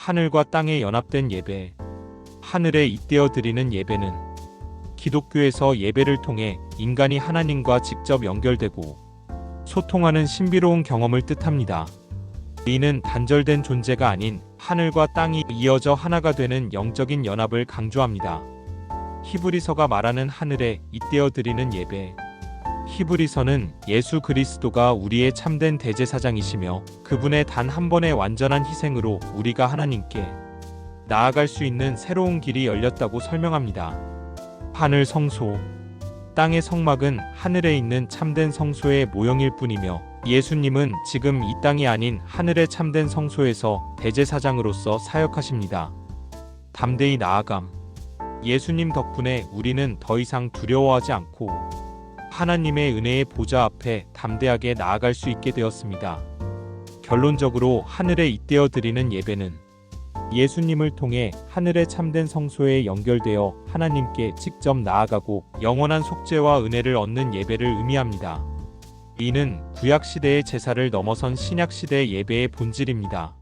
하늘과 땅의 연합된 예배, 하늘에 잇대어 드리는 예배는 기독교에서 예배를 통해 인간이 하나님과 직접 연결되고 소통하는 신비로운 경험을 뜻합니다. 이는 단절된 존재가 아닌 하늘과 땅이 이어져 하나가 되는 영적인 연합을 강조합니다. 히브리서가 말하는 하늘에 잇대어 드리는 예배. 히브리서는 예수 그리스도가 우리의 참된 대제사장이시며 그분의 단 한 번의 완전한 희생으로 우리가 하나님께 나아갈 수 있는 새로운 길이 열렸다고 설명합니다. 하늘 성소. 땅의 성막은 하늘에 있는 참된 성소의 모형일 뿐이며 예수님은 지금 이 땅이 아닌 하늘의 참된 성소에서 대제사장으로서 사역하십니다. 담대히 나아감. 예수님 덕분에 우리는 더 이상 두려워하지 않고 하나님의 은혜의 보좌 앞에 담대하게 나아갈 수 있게 되었습니다. 결론적으로 하늘에 잇대어 드리는 예배는 예수님을 통해 하늘의 참된 성소에 연결되어 하나님께 직접 나아가고 영원한 속죄와 은혜를 얻는 예배를 의미합니다. 이는 구약 시대의 제사를 넘어선 신약 시대의 예배의 본질입니다.